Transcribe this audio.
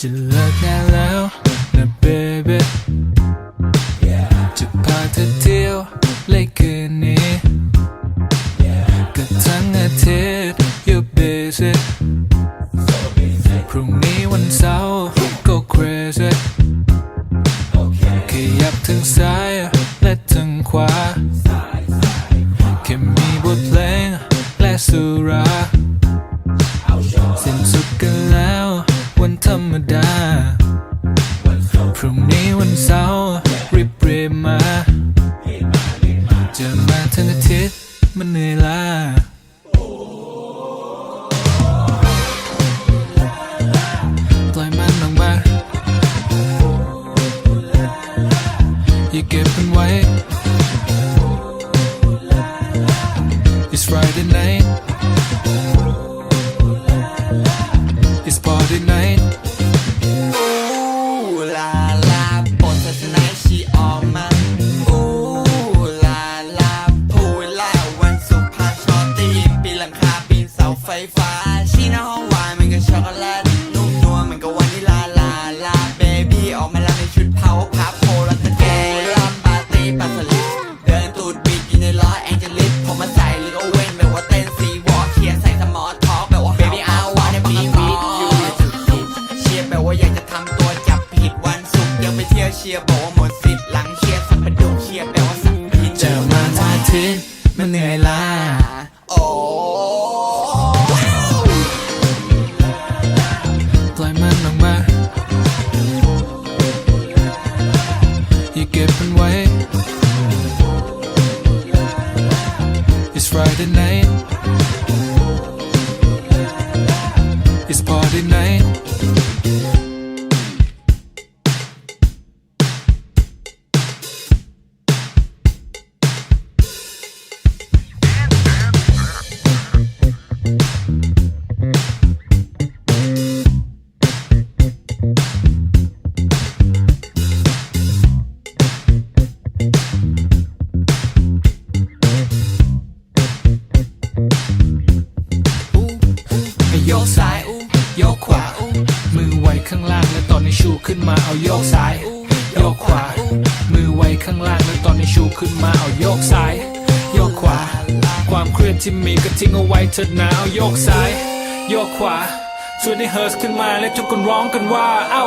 จะเลิกงานแล้วนะ baby จะพาเธอเที่ยวเลยคืนนี้ก็ทั้งอาทิตย์ you busy พรุ่งนี้วันเสาร์ก็ crazy ขยับทั้งซ้ายและทั้งขวาแค่มีบทเพลงและสุรา พรุ่งนี้วันเสาร์รีบเรีบมาจะมาทั้งอาทิตย์มันเหนื่อยล้าปล่อยมันออกมาอย่าเก็บมันไว้ It's Friday night เชียร์บอกว่าหมดสิทธิ์หลังเชียร์สักประดุกเชียร์แปลว่าสักพินจะมาท้าทิตย์มันเหนื่อยล้าโอ้ปล่อยมันออกมาอย่าเก็บมันไว้ It's Friday night It's party night มาเอาโยกซ้าย โยกขวา มือไว้ข้างล่างแล้วตอนนี้ชูขึ้นมาเอาโยกซ้าย โยกขวา ความเครียดที่มีก็ทิ้งเอาไว้เถิดนะเอาโยกซ้าย โยกขวาชวนให้เฮิร์สขึ้นมาและทุกคนร้องกันว่า เอ้า